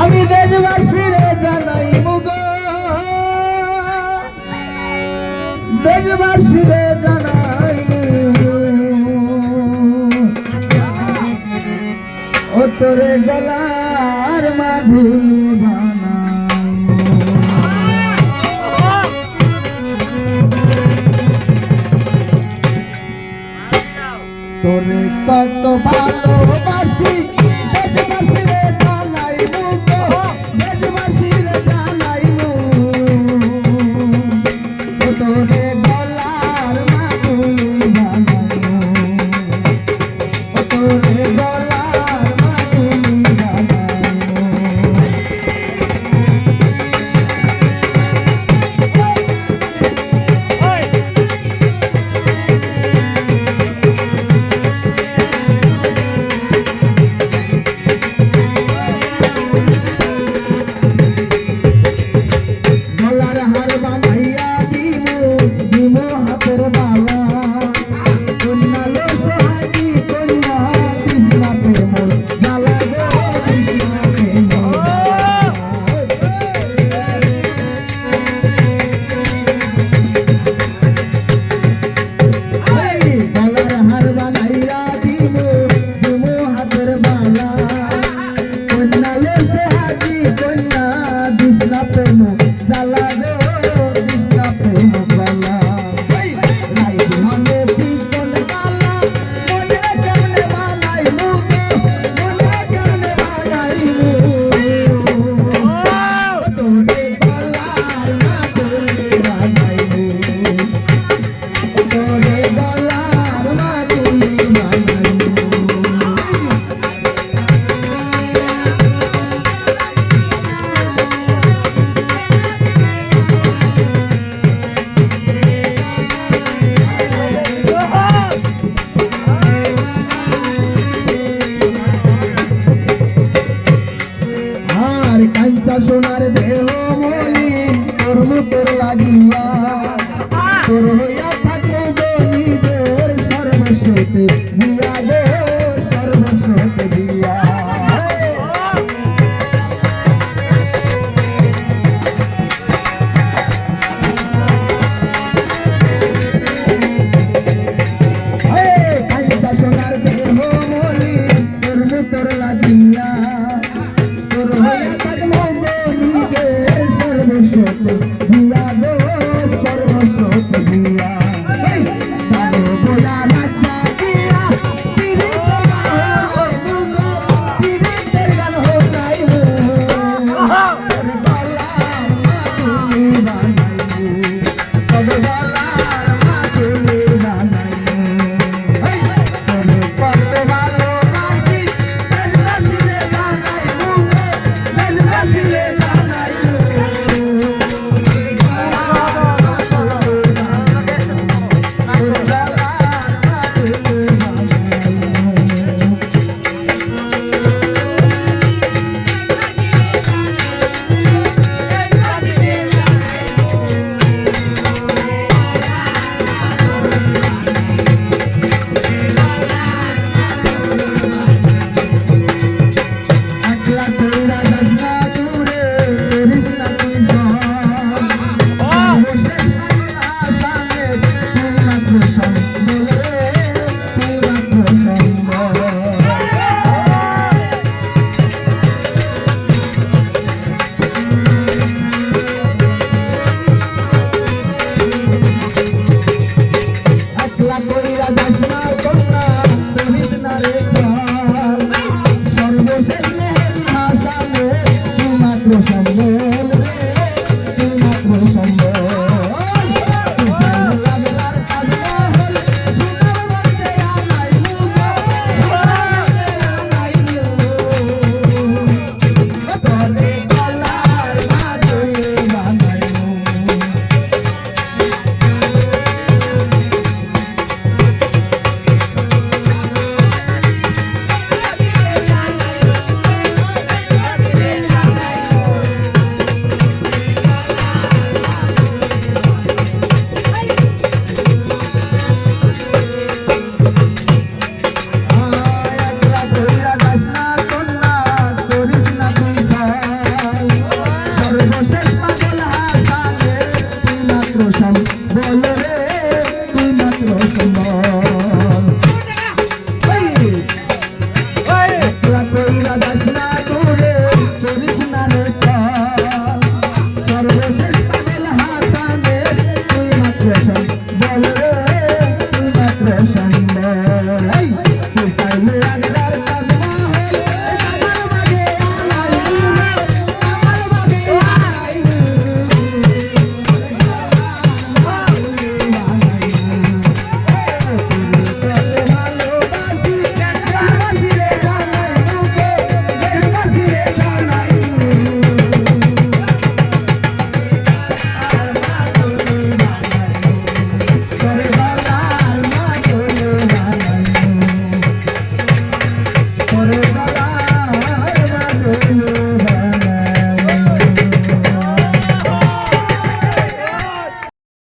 আমি দেশবাসীরে জানাই মুগ। দেশবাসীরে জানাই ও গলার মাধুর তোরে কত ভালোবাসি বাঞ্চা সোনার দেহ মনি তোর মতোর লাগিয়া। তোর হইয়া থাকব সর্বস্বতে الدنيا